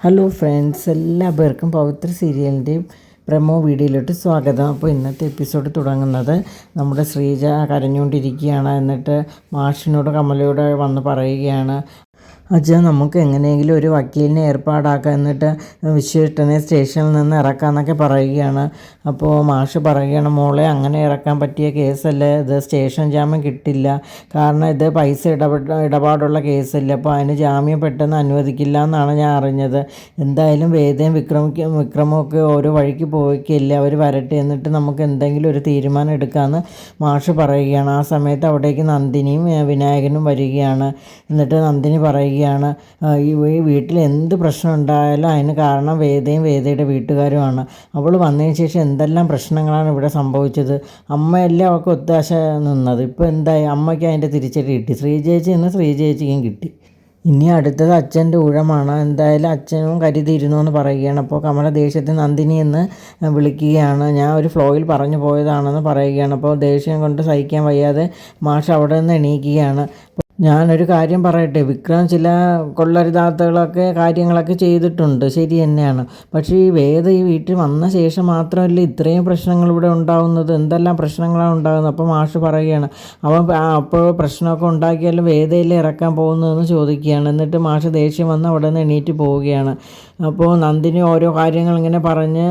Hello friends എല്ലാവർക്കും പവിത്ര സീരിയലിന്റെയും promo വീഡിയോയിലോട്ട് സ്വാഗതം. അപ്പോൾ ഇന്നത്തെ എപ്പിസോഡ് തുടങ്ങുന്നത് നമ്മുടെ ശ്രീജ കരഞ്ഞുകൊണ്ടിരിക്കുകയാണ്. എന്നിട്ട് മാഷിനോട് കമലയോട് വന്ന് പറയുകയാണ്. അച്ഛാ നമുക്ക് എങ്ങനെയെങ്കിലും ഒരു വക്കീലിനെ ഏർപ്പാടാക്കാം എന്നിട്ട് വിശ്വേട്ടനെ സ്റ്റേഷനിൽ നിന്ന് ഇറക്കാമെന്നൊക്കെ പറയുകയാണ്. അപ്പോൾ മാഷ് പറയുകയാണ് മോളെ അങ്ങനെ ഇറക്കാൻ പറ്റിയ കേസല്ലേ? ഇത് സ്റ്റേഷൻ ജാമ്യം കിട്ടില്ല. കാരണം ഇത് പൈസ ഇടപെട്ട ഇടപാടുള്ള കേസല്ലേ? അപ്പോൾ അതിന് ജാമ്യം പെട്ടെന്ന് അനുവദിക്കില്ല എന്നാണ് ഞാൻ അറിഞ്ഞത്. എന്തായാലും വേദയും വിക്രമിക്കും വിക്രമൊക്കെ ഓരോ വഴിക്ക് പോയിക്കില്ല? അവർ വരട്ടെ എന്നിട്ട് നമുക്ക് എന്തെങ്കിലും ഒരു തീരുമാനം എടുക്കാമെന്ന് മാഷ് പറയുകയാണ്. ആ സമയത്ത് അവിടേക്ക് നന്ദിനിയും വിനായകനും വരികയാണ്. എന്നിട്ട് നന്ദിനി പറയുക പറയുകയാണ് ഈ വീട്ടിൽ എന്ത് പ്രശ്നം ഉണ്ടായാലും അതിന് കാരണം വേദയും വേദയുടെ വീട്ടുകാരുമാണ്. അവൾ വന്നതിന് ശേഷം എന്തെല്ലാം പ്രശ്നങ്ങളാണ് ഇവിടെ സംഭവിച്ചത്? അമ്മയല്ലേ അവൾക്ക് ഒത്താശ നിന്നത്? ഇപ്പോൾ എന്തായി? അമ്മയ്ക്ക് അതിന്റെ തിരിച്ചടി കിട്ടി. ശ്രീ ശ്രീജേച്ചി എന്ന് ശ്രീജേച്ചിക്കും കിട്ടി. ഇനി അടുത്തത് അച്ഛന്റെ ഊഴമാണ്. എന്തായാലും അച്ഛനും കരുതിയിരുന്നു എന്ന് പറയുകയാണ്. അപ്പോൾ കമല ദേഷ്യത്തിൽ നന്ദിനി എന്ന് വിളിക്കുകയാണ്. ഞാൻ ഒരു ഫ്ലോയിൽ പറഞ്ഞു പോയതാണെന്ന് പറയുകയാണ്. അപ്പോൾ ദേഷ്യം കൊണ്ട് സഹിക്കാൻ വയ്യാതെ മാഷ് അവിടെ നിന്ന് എണീക്കുകയാണ്. ഞാനൊരു കാര്യം പറയട്ടെ. വിക്രം ചില കൊള്ളരുതാത്തകളൊക്കെ കാര്യങ്ങളൊക്കെ ചെയ്തിട്ടുണ്ട്. ശരി തന്നെയാണ്. പക്ഷേ ഈ വേദ ഈ വീട്ടിൽ വന്ന ശേഷം മാത്രമല്ല ഇത്രയും പ്രശ്നങ്ങൾ ഇവിടെ ഉണ്ടാകുന്നത് എന്തെല്ലാം പ്രശ്നങ്ങളാണ് ഉണ്ടാകുന്നത്? അപ്പോൾ മാഷ് പറയുകയാണ് അവൻ അപ്പോൾ പ്രശ്നമൊക്കെ ഉണ്ടാക്കിയാലും വേദയിൽ ഇറക്കാൻ പോകുന്നതെന്ന് ചോദിക്കുകയാണ്. എന്നിട്ട് മാഷ് ദേഷ്യം വന്ന് അവിടെ നിന്ന് എണീറ്റ് പോവുകയാണ്. അപ്പോൾ നന്ദിനി ഓരോ കാര്യങ്ങൾ ഇങ്ങനെ പറഞ്ഞ്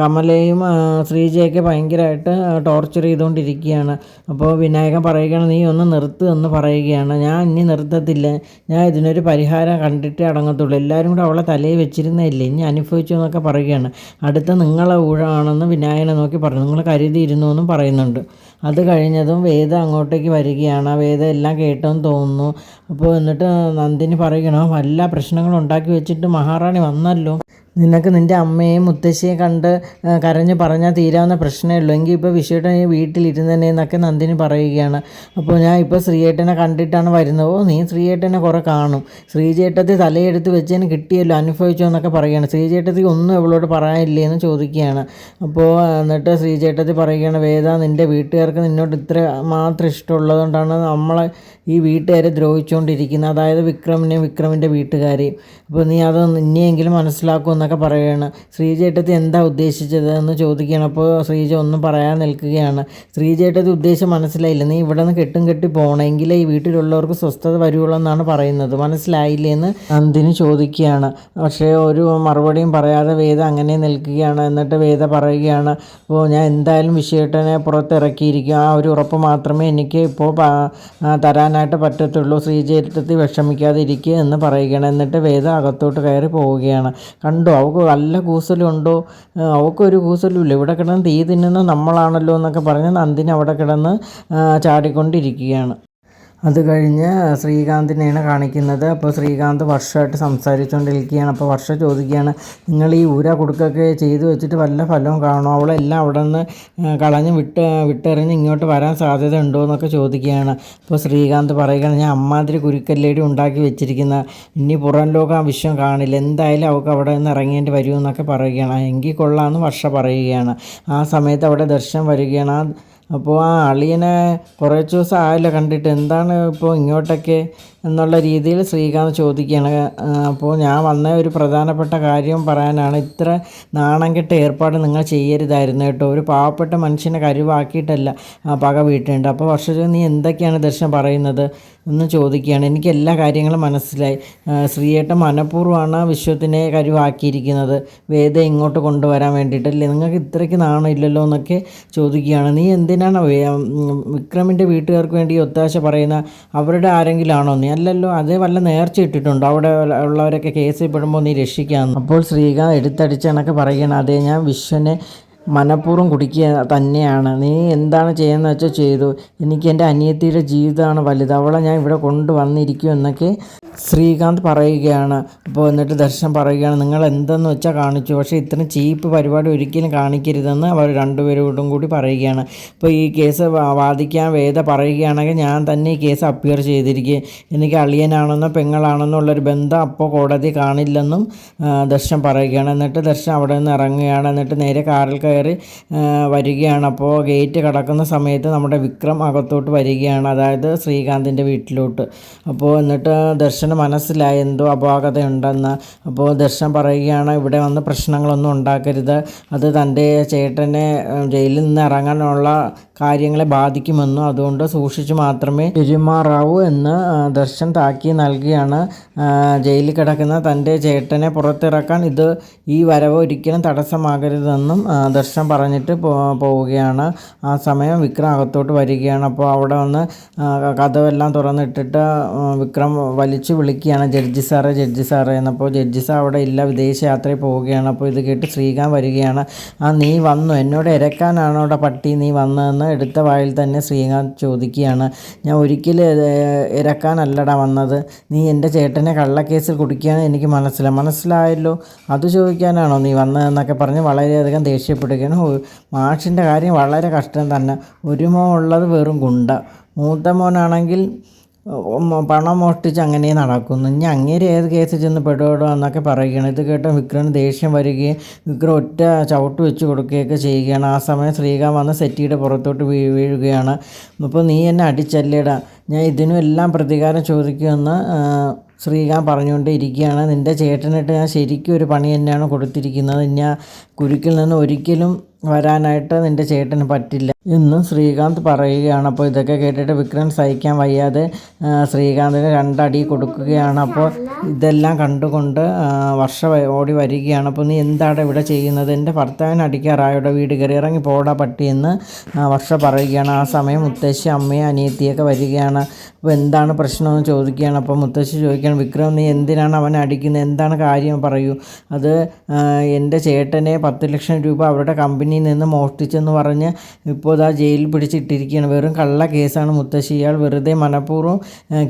കമലയും ശ്രീജയൊക്കെ ഭയങ്കരമായിട്ട് ടോർച്ചർ ചെയ്തുകൊണ്ടിരിക്കുകയാണ്. അപ്പോൾ വിനായകൻ പറയുകയാണ് നീ ഒന്ന് നിർത്ത് എന്ന് പറയുകയാണ്. ഞാൻ ഇനി നിർത്തത്തില്ല. ഞാൻ ഇതിനൊരു പരിഹാരം കണ്ടിട്ടേ അടങ്ങത്തുള്ളൂ. എല്ലാവരും കൂടെ അവളെ തലയിൽ വെച്ചിരുന്നതല്ലേ? ഇനി അനുഭവിച്ചു എന്നൊക്കെ പറയുകയാണ്. അടുത്ത നിങ്ങളെ ഊഴമാണെന്ന് വിനായകനെ നോക്കി പറഞ്ഞു. നിങ്ങൾ കരുതിയിരുന്നു എന്നും പറയുന്നുണ്ട്. അത് കഴിഞ്ഞതും വേദ അങ്ങോട്ടേക്ക് വരികയാണ്. ആ വേദ എല്ലാം കേട്ടെന്ന് തോന്നുന്നു. അപ്പോൾ എന്നിട്ട് നന്ദിനി പറയണം എല്ലാ പ്രശ്നങ്ങളും ഉണ്ടാക്കി വെച്ചിട്ട് മഹാറാണി വന്നല്ലോ. നിനക്ക് നിന്റെ അമ്മയെയും മുത്തശ്ശിയെ കണ്ട് കരഞ്ഞ് പറഞ്ഞാൽ തീരാവുന്ന പ്രശ്നമേ ഉള്ളൂ. എങ്കിൽ ഇപ്പോൾ വിഷയേട്ടൻ വീട്ടിലിരുന്നതന്നെ എന്നൊക്കെ നന്ദിനി പറയുകയാണ്. അപ്പോൾ ഞാൻ ഇപ്പോൾ ശ്രീയേട്ടനെ കണ്ടിട്ടാണ് വരുന്നത്. ഓ നീ ശ്രീയേട്ടനെ കുറേ കാണും. ശ്രീചേട്ടത്തി തലയെടുത്ത് വെച്ചതിന് കിട്ടിയല്ലോ അനുഭവിച്ചോ എന്നൊക്കെ പറയുകയാണ്. ശ്രീചേട്ടത്തി ഒന്നും എവളോട് പറയാനില്ലേ എന്ന് ചോദിക്കുകയാണ്. അപ്പോൾ എന്നിട്ട് ശ്രീചേട്ടത്തി പറയുകയാണ് വേദ നിന്റെ വീട്ടുകാർക്ക് നിന്നോട് ഇത്ര മാത്രം ഇഷ്ടമുള്ളതുകൊണ്ടാണ് നമ്മളെ ഈ വീട്ടുകാരെ ദ്രോഹിച്ചുകൊണ്ടിരിക്കുന്നത്. അതായത് വിക്രമിനെയും വിക്രമിന്റെ വീട്ടുകാരെയും. അപ്പോൾ നീ അത് ഇനിയെങ്കിലും മനസ്സിലാക്കും എന്നൊക്കെ പറയുകയാണ്. ശ്രീജേട്ടത്തി എന്താ ഉദ്ദേശിച്ചത് എന്ന് ചോദിക്കുകയാണ്. അപ്പോൾ ശ്രീജ ഒന്നും പറയാൻ നിൽക്കുകയാണ്. ശ്രീജേട്ടത്തി ഉദ്ദേശം മനസ്സിലായില്ല. നീ ഇവിടെ നിന്ന് കെട്ടും കെട്ടി പോകണമെങ്കിൽ ഈ വീട്ടിലുള്ളവർക്ക് സ്വസ്ഥത വരുള്ളൂ എന്നാണ് പറയുന്നത്. മനസ്സിലായില്ലേ എന്ന് നന്ദിനി ചോദിക്കുകയാണ്. പക്ഷേ ഒരു മറുപടിയും പറയാതെ വേദ അങ്ങനെ നിൽക്കുകയാണ്. എന്നിട്ട് വേദ പറയുകയാണ് അപ്പോൾ ഞാൻ എന്തായാലും വിഷയേട്ടനെ പുറത്തിറക്കിയിരിക്കും. ആ ഒരു ഉറപ്പ് മാത്രമേ എനിക്ക് ഇപ്പോൾ തരാനായിട്ട് പറ്റത്തുള്ളൂ. ശ്രീജേട്ടത്തി വിഷമിക്കാതെ ഇരിക്കുക എന്ന് പറയുകയാണ്. എന്നിട്ട് വേദ അകത്തോട്ട് കയറി പോവുകയാണ്. കണ്ടോ അവൾക്ക് നല്ല കൂസലുണ്ടോ അവൾക്കൊരു കൂസലുമില്ല ഇവിടെ കിടന്ന് തീ തിന്നുന്ന നമ്മളാണല്ലോ എന്നൊക്കെ പറഞ്ഞ് നന്ദിനി അവിടെ കിടന്ന് ചാടിക്കൊണ്ടിരിക്കുകയാണ്. അത് കഴിഞ്ഞ് ശ്രീകാന്തിനെയാണ് കാണിക്കുന്നത്. അപ്പോൾ ശ്രീകാന്ത് വർഷമായിട്ട് സംസാരിച്ചുകൊണ്ടിരിക്കുകയാണ് അപ്പോൾ വർഷ ചോദിക്കുകയാണ് നിങ്ങൾ ഈ ഊര കൊടുക്കൊക്കെ ചെയ്തു വെച്ചിട്ട് വല്ല ഫലവും കാണുമോ അവളെല്ലാം അവിടെ നിന്ന് കളഞ്ഞ് വിട്ട് വിട്ടെറിഞ്ഞ് ഇങ്ങോട്ട് വരാൻ സാധ്യത ഉണ്ടോ? എന്നൊക്കെ ചോദിക്കുകയാണ്. അപ്പോൾ ശ്രീകാന്ത് പറയുകയാണ് ഞാൻ അമ്മാതിരി കുരുക്കല്ലേടി ഉണ്ടാക്കി വെച്ചിരിക്കുന്ന. ഇനി പുറം ലോകം ആ വിഷയം കാണില്ല. എന്തായാലും അവൾക്ക് അവിടെ നിന്ന് ഇറങ്ങേണ്ടി വരുമെന്നൊക്കെ പറയുകയാണ്. എങ്കിൽ കൊള്ളാമെന്ന് വർഷ പറയുകയാണ്. ആ സമയത്ത് അവിടെ ദർശനം വരികയാണ്. ആ അപ്പോൾ ആ അളിയനെ കുറേ ദിവസം ആയില്ല കണ്ടിട്ട് എന്താണ് ഇപ്പോൾ ഇങ്ങോട്ടൊക്കെ എന്നുള്ള രീതിയിൽ ശ്രീകാന്ത് ചോദിക്കുകയാണ്. അപ്പോൾ ഞാൻ വന്ന ഒരു പ്രധാനപ്പെട്ട കാര്യം പറയാനാണ്. ഇത്ര നാണം കെട്ട ഏർപ്പാട് നിങ്ങൾ ചെയ്യരുതായിരുന്നു കേട്ടോ. ഒരു പാവപ്പെട്ട മനുഷ്യനെ കരുവാക്കിയിട്ടല്ല പക വീട്ടുണ്ട്. അപ്പോൾ വർഷം നീ എന്തൊക്കെയാണ് ദർശനം പറയുന്നത്? എന്ന് ചോദിക്കുകയാണ്. എനിക്ക് എല്ലാ കാര്യങ്ങളും മനസ്സിലായി. ശ്രീയേട്ട മനഃപൂർവമാണ് വിശ്വത്തിനെ കരുവാക്കിയിരിക്കുന്നത്. വേദ ഇങ്ങോട്ട് കൊണ്ടുവരാൻ വേണ്ടിയിട്ടല്ലേ? നിങ്ങൾക്ക് ഇത്രയ്ക്ക് നാണം ഇല്ലല്ലോ എന്നൊക്കെ ചോദിക്കുകയാണ്. നീ എന്തിനാണ് വിക്രമിന്റെ വീട്ടുകാർക്ക് വേണ്ടി ഒത്താശ പറയുന്ന അവരുടെ ആരെങ്കിലാണോ നീ? അല്ലല്ലോ അതേ വല്ല നേർച്ച ഇട്ടിട്ടുണ്ടോ? അവിടെ ഉള്ളവരൊക്കെ കേസ് പെടുമ്പോൾ നീ രക്ഷിക്കാമെന്ന് അപ്പോൾ ശ്രീകാന്ത് എടുത്തടിച്ചാണൊക്കെ പറയുകയാണ് അതേ ഞാൻ വിശ്വനെ മനഃപൂർവം കുടിക്കുക തന്നെയാണ്. നീ എന്താണ് ചെയ്യുന്നത് വെച്ചാൽ ചെയ്തു. എനിക്ക് എന്റെ അനിയത്തിയുടെ ജീവിതമാണ് വലുത്. അവളെ ഞാൻ ഇവിടെ കൊണ്ടുവന്നിരിക്കും എന്നൊക്കെ ശ്രീകാന്ത് പറയുകയാണ്. അപ്പോൾ എന്നിട്ട് ദർശനം പറയുകയാണ് നിങ്ങൾ എന്തെന്ന് വെച്ചാൽ കാണിച്ചു. പക്ഷേ ഇത്രയും ചീപ്പ് പരിപാടി ഒരിക്കലും കാണിക്കരുതെന്ന് അവർ രണ്ടുപേരോടും കൂടി പറയുകയാണ്. ഇപ്പോൾ ഈ കേസ് വാദിക്കാൻ വേദ പറയുകയാണെങ്കിൽ ഞാൻ തന്നെ ഈ കേസ് അപ്പിയർ ചെയ്തിരിക്കുക എനിക്ക് അളിയനാണെന്നോ പെങ്ങളാണെന്നോ ഉള്ളൊരു ബന്ധം അപ്പോൾ കോടതി കാണില്ലെന്നും ദർശനം പറയുകയാണ്. എന്നിട്ട് ദർശനം അവിടെ നിന്ന് ഇറങ്ങുകയാണ്. എന്നിട്ട് നേരെ കാറിൽ കയറി വരികയാണ്. അപ്പോൾ ഗേറ്റ് കടക്കുന്ന സമയത്ത് നമ്മുടെ വിക്രം അകത്തോട്ട് വരികയാണ്. അതായത് ശ്രീകാന്തിന്റെ വീട്ടിലോട്ട്. അപ്പോൾ എന്നിട്ട് ദർശനം ദർശന് മനസ്സിലായി എന്തോ അപാകതയുണ്ടെന്ന്. അപ്പോൾ ദർശൻ പറയുകയാണ് ഇവിടെ വന്ന് പ്രശ്നങ്ങളൊന്നും ഉണ്ടാക്കരുത്. അത് തന്റെ ചേട്ടനെ ജയിലിൽ നിന്ന് ഇറങ്ങാനുള്ള കാര്യങ്ങളെ ബാധിക്കുമെന്നും അതുകൊണ്ട് സൂക്ഷിച്ചു മാത്രമേ പെരുമാറാവൂ എന്ന് ദർശൻ താക്കി നൽകിയാണ്. ജയിലിൽ കിടക്കുന്ന തന്റെ ചേട്ടനെ പുറത്തിറക്കാൻ ഇത് ഈ വരവ് ഒരിക്കലും തടസ്സമാകരുതെന്നും ദർശൻ പറഞ്ഞിട്ട് പോവുകയാണ്. ആ സമയം വിക്രം അകത്തോട്ട് വരികയാണ്. അപ്പോൾ അവിടെ വന്ന് കഥവെല്ലാം തുറന്നിട്ടിട്ട് വിക്രം വലിച്ചു വിളിക്കുകയാണ്. ജഡ്ജി സാറേ ജഡ്ജി സാറേ എന്നപ്പോൾ ജഡ്ജി സാർ അവിടെ ഇല്ല വിദേശ യാത്രയിൽ പോവുകയാണ്. അപ്പോൾ ഇത് കേട്ട് ശ്രീകാന്ത് വരികയാണ്. ആ നീ വന്നു. എന്നോട് ഇരക്കാനാണോ പട്ടി നീ വന്നതെന്ന് എടുത്ത വായിൽ തന്നെ ശ്രീകാന്ത് ചോദിക്കുകയാണ് ഞാൻ ഒരിക്കലും ഇറക്കാനല്ലടാ വന്നത്. നീ എന്റെ ചേട്ടനെ കള്ളക്കേസിൽ കുടിക്കുകയാണ് എനിക്ക് മനസ്സിലായി മനസ്സിലായല്ലോ. അത് ചോദിക്കാനാണോ നീ വന്നതെന്നൊക്കെ പറഞ്ഞ് വളരെയധികം ദേഷ്യപ്പെടുകയാണ് മാഷിന്റെ കാര്യം വളരെ കഷ്ടം തന്നെ. ഒരു മോൻ ഉള്ളത് വെറും ഗുണ്ട. മൂത്ത മോനാണെങ്കിൽ പണം മോഷ്ടിച്ച് അങ്ങനെ നടക്കുന്നു. ഇനി അങ്ങേര് ഏത് കേസിൽ ചെന്ന് പെടുപെടുക എന്നൊക്കെ പറയുകയാണ്. ഇത് കേട്ട് വിക്രം ദേഷ്യം വരികയും വിക്രം ഒറ്റ ചവിട്ട് വെച്ച് കൊടുക്കുകയൊക്കെ ചെയ്യുകയാണ്. ആ സമയം ശ്രീകാന്ത് വന്ന് സെറ്റിയുടെ പുറത്തോട്ട് വീ വീഴുകയാണ്. അപ്പോൾ നീ എന്നെ അടിച്ചല്ലേടാ. ഞാൻ ഇതിനും എല്ലാം പ്രതികാരം ചോദിക്കുമെന്ന് ശ്രീകാന്ത് പറഞ്ഞുകൊണ്ട് ഇരിക്കുകയാണ് നിന്റെ ചേട്ടനിട്ട് ഞാൻ ശരിക്കും ഒരു പണി തന്നെയാണ് കൊടുത്തിരിക്കുന്നത്. ഞാൻ കുരുക്കിൽ നിന്ന് ഒരിക്കലും വരാനായിട്ട് നിന്റെ ചേട്ടന് പറ്റില്ല എന്നും ശ്രീകാന്ത് പറയുകയാണ്. അപ്പോൾ ഇതൊക്കെ കേട്ടിട്ട് വിക്രം സഹിക്കാൻ വയ്യാതെ ശ്രീകാന്തിന് രണ്ടടി കൊടുക്കുകയാണ്. അപ്പോൾ ഇതെല്ലാം കണ്ടുകൊണ്ട് വർഷ ഓടി വരികയാണ്. അപ്പോൾ നീ എന്താണ് ഇവിടെ ചെയ്യുന്നത്? എന്റെ ഭർത്താവിന് അടിക്കാറായുടെ വീട് കയറി ഇറങ്ങി പോടാ പട്ടിയെന്ന് വർഷ പറയുകയാണ്. ആ സമയം മുത്തശ്ശി അമ്മയും അനിയത്തിയൊക്കെ വരികയാണ്. അപ്പോൾ എന്താണ് പ്രശ്നമെന്ന് ചോദിക്കുകയാണ്. അപ്പോൾ മുത്തശ്ശി ചോദിക്കുകയാണ് വിക്രം നീ എന്തിനാണ് അവനെ അടിക്കുന്നത്? എന്താണ് കാര്യം? പറയൂ. അത് എന്റെ ചേട്ടനെ പത്ത് ലക്ഷം രൂപ അവരുടെ കമ്പനിയിൽ നിന്ന് മോഷ്ടിച്ചെന്ന് പറഞ്ഞ് ഇപ്പോൾ ഇതാ ജയിലിൽ പിടിച്ചിട്ടിരിക്കുകയാണ്. വെറും കള്ള കേസാണ് മുത്തശ്ശി. ഇയാൾ വെറുതെ മനഃപൂർവം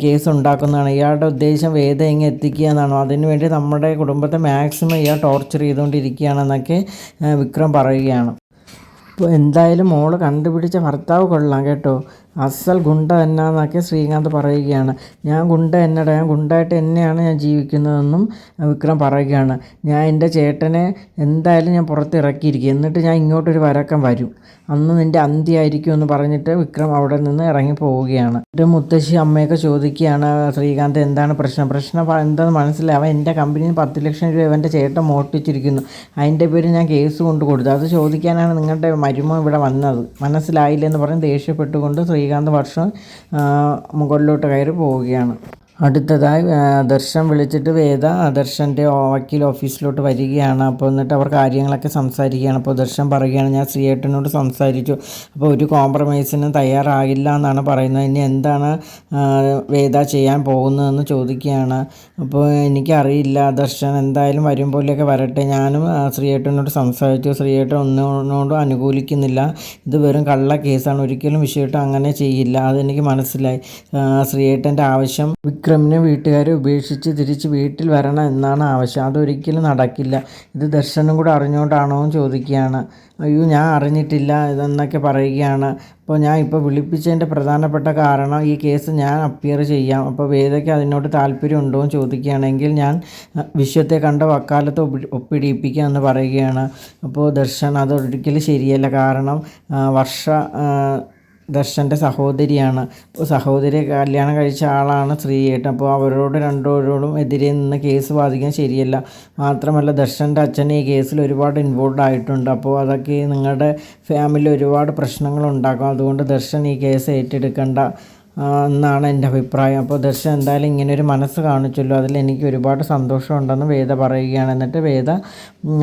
കേസ് ഉണ്ടാക്കുന്നതാണ് ഇയാളുടെ ഉദ്ദേശം വേദ ഇങ്ങ് എത്തിക്കുക എന്നാണോ. അതിനുവേണ്ടി നമ്മുടെ കുടുംബത്തെ മാക്സിമം ഇയാൾ ടോർച്ചർ ചെയ്തുകൊണ്ടിരിക്കുകയാണെന്നൊക്കെ വിക്രം പറയുകയാണ്. ഇപ്പോൾ എന്തായാലും മോൾ കണ്ടുപിടിച്ച ഭർത്താവ് കൊള്ളാം കേട്ടോ. അസൽ ഗുണ്ട എന്നാന്നൊക്കെ ശ്രീകാന്ത് പറയുകയാണ്. ഞാൻ ഗുണ്ട എന്നടാ ഞാൻ ഗുണ്ടായിട്ട് എന്നെയാണ് ഞാൻ ജീവിക്കുന്നതെന്നും വിക്രം പറയുകയാണ്. ഞാൻ എന്റെ ചേട്ടനെ എന്തായാലും ഞാൻ പുറത്ത് ഇറക്കിയിരിക്കും എന്നിട്ട് ഞാൻ ഇങ്ങോട്ടൊരു വരക്കം വരും. അന്ന് നിന്റെ അന്ത്യമായിരിക്കും എന്ന് പറഞ്ഞിട്ട് വിക്രം അവിടെ നിന്ന് ഇറങ്ങി പോവുകയാണ് ഒരു മുത്തശ്ശി അമ്മയൊക്കെ ചോദിക്കുകയാണ് ശ്രീകാന്ത് എന്താണ് പ്രശ്നം? പ്രശ്നം എന്താണെന്ന് മനസ്സിലാവാൻ എന്റെ കമ്പനിയിൽ പത്ത് ലക്ഷം രൂപ എന്റെ ചേട്ടൻ മോഷ്ടിച്ചിരിക്കുന്നു. അതിന്റെ പേര് ഞാൻ കേസ് കൊണ്ട് കൊടുത്തു അത് ചോദിക്കാനാണ് നിങ്ങളുടെ മരുമ ഇവിടെ വന്നത്? മനസ്സിലായില്ലെന്ന് പറഞ്ഞ് ദേഷ്യപ്പെട്ടുകൊണ്ട് ശ്രീകാന്ത് വർഷം മുകളിലോട്ട് കയറി പോവുകയാണ്. അടുത്തതായി ദർശൻ വിളിച്ചിട്ട് വേദ ദർശന്റെ വക്കീൽ ഓഫീസിലോട്ട് വരികയാണ്. അപ്പോൾ എന്നിട്ട് അവർ കാര്യങ്ങളൊക്കെ സംസാരിക്കുകയാണ്. അപ്പോൾ ദർശൻ പറയുകയാണ് ഞാൻ ശ്രീയേട്ടനോട് സംസാരിച്ചു. അപ്പോൾ ഒരു കോംപ്രമൈസിന് തയ്യാറാകില്ല എന്നാണ് പറയുന്നത്. ഇനി എന്താണ് വേദ ചെയ്യാൻ പോകുന്നതെന്ന് ചോദിക്കുകയാണ്. അപ്പോൾ എനിക്കറിയില്ല ദർശൻ എന്തായാലും വരും പോലെയൊക്കെ വരട്ടെ. ഞാനും ശ്രീയേട്ടനോട് സംസാരിച്ചു. ശ്രീയേട്ടൻ ഒന്നിനോടും അനുകൂലിക്കുന്നില്ല. ഇത് വെറും കള്ള കേസാണ് ഒരിക്കലും വിഷയട്ടം അങ്ങനെ ചെയ്യില്ല. അതെനിക്ക് മനസ്സിലായി. ശ്രീയേട്ടന്റെ ആവശ്യം വിക്രമിനെ വീട്ടുകാരെ ഉപേക്ഷിച്ച് തിരിച്ച് വീട്ടിൽ വരണം എന്നാണ് ആവശ്യം. അതൊരിക്കലും നടക്കില്ല. ഇത് ദർശനം കൂടെ അറിഞ്ഞുകൊണ്ടാണോ എന്ന് ചോദിക്കുകയാണ്. അയ്യോ ഞാൻ അറിഞ്ഞിട്ടില്ല ഇതെന്നൊക്കെ പറയുകയാണ്. അപ്പോൾ ഞാൻ ഇപ്പോൾ വിളിപ്പിച്ചതിന്റെ പ്രധാനപ്പെട്ട കാരണം ഈ കേസ് ഞാൻ അപ്പിയർ ചെയ്യാം. അപ്പോൾ വേദയ്ക്ക് അതിനോട് താല്പര്യം ഉണ്ടോ എന്ന് ചോദിക്കുകയാണെങ്കിൽ ഞാൻ വിശ്വത്തെ കണ്ട വക്കാലത്ത് ഒപ്പി ഒപ്പിടിയിപ്പിക്കുക എന്ന് പറയുകയാണ്. അപ്പോൾ ദർശൻ അതൊരിക്കലും ശരിയല്ല. കാരണം വർഷ ദർശന്റെ സഹോദരിയാണ്. അപ്പോൾ സഹോദരി കല്യാണം കഴിച്ച ആളാണ് ശ്രീയേട്ടൻ. അപ്പോൾ അവരോട് രണ്ടുപേരോടും എതിരെ നിന്ന് കേസ് വാദിക്കാൻ ശരിയല്ല. മാത്രമല്ല ദർശന്റെ അച്ഛൻ ഈ കേസിൽ ഒരുപാട് ഇൻവോൾവ് ആയിട്ടുണ്ട്. അപ്പോൾ അതൊക്കെ നിങ്ങളുടെ ഫാമിലി ഒരുപാട് പ്രശ്നങ്ങൾ ഉണ്ടാക്കും. അതുകൊണ്ട് ദർശൻ ഈ കേസ് ഏറ്റെടുക്കേണ്ട. എന്നാണ് എന്റെ അഭിപ്രായം. അപ്പോൾ ദർശൻ എന്തായാലും ഇങ്ങനൊരു മനസ്സ് കാണിച്ചല്ലോ. അതിൽ എനിക്ക് ഒരുപാട് സന്തോഷമുണ്ടെന്ന് വേദ പറയുകയാണ്. എന്നിട്ട് വേദ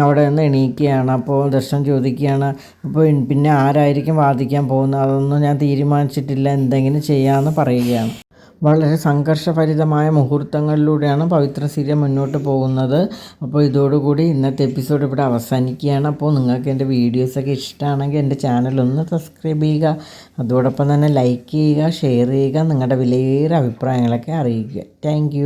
അവിടെ നിന്ന് എണീക്കുകയാണ്. അപ്പോൾ ദർശൻ ചോദിക്കുകയാണ് അപ്പോൾ പിന്നെ ആരായിരിക്കും വാദിക്കാൻ പോകുന്നത്? അതൊന്നും ഞാൻ തീരുമാനിച്ചിട്ടില്ല. എന്തെങ്കിലും ചെയ്യാമെന്ന് പറയുകയാണ്. വളരെ സംഘർഷഭരിതമായ മുഹൂർത്തങ്ങളിലൂടെയാണ് പവിത്ര സീരിയൽ മുന്നോട്ട് പോകുന്നത്. അപ്പോൾ ഇതോടുകൂടി ഇന്നത്തെ എപ്പിസോഡ് ഇവിടെ അവസാനിക്കുകയാണ്. അപ്പോൾ നിങ്ങൾക്ക് എന്റെ വീഡിയോസൊക്കെ ഇഷ്ടമാണെങ്കിൽ എന്റെ ചാനൽ ഒന്ന് സബ്സ്ക്രൈബ് ചെയ്യുക. അതോടൊപ്പം തന്നെ ലൈക്ക് ചെയ്യുക ഷെയർ ചെയ്യുക നിങ്ങളുടെ വിലയേറെ അഭിപ്രായങ്ങളൊക്കെ അറിയിക്കുക. താങ്ക്